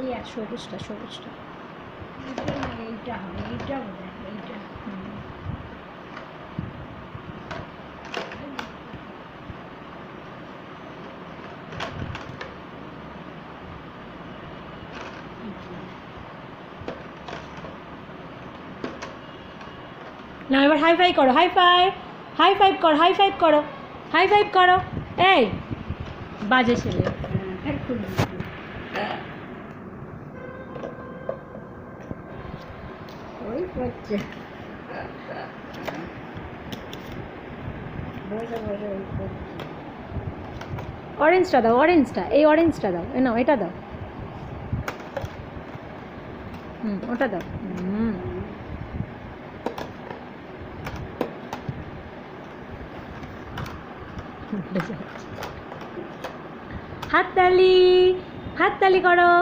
এই আর সবুজটা সবুজটা। এইটা না, এইটা হবে এইটা এইটা। না এবার হাই ফাই করো হাই ফাই হাই ফাইভ করো হাই ফাইভ করো হাই ফাইভ করো। এই বাজে ছেলে। ওই করছে অরেঞ্জটা দাও অরেঞ্জটা এই অরেঞ্জটা দাও। নাও, এটা দাও। হুম, ওটা দাও। হুম। হাততালি হাততালি করো।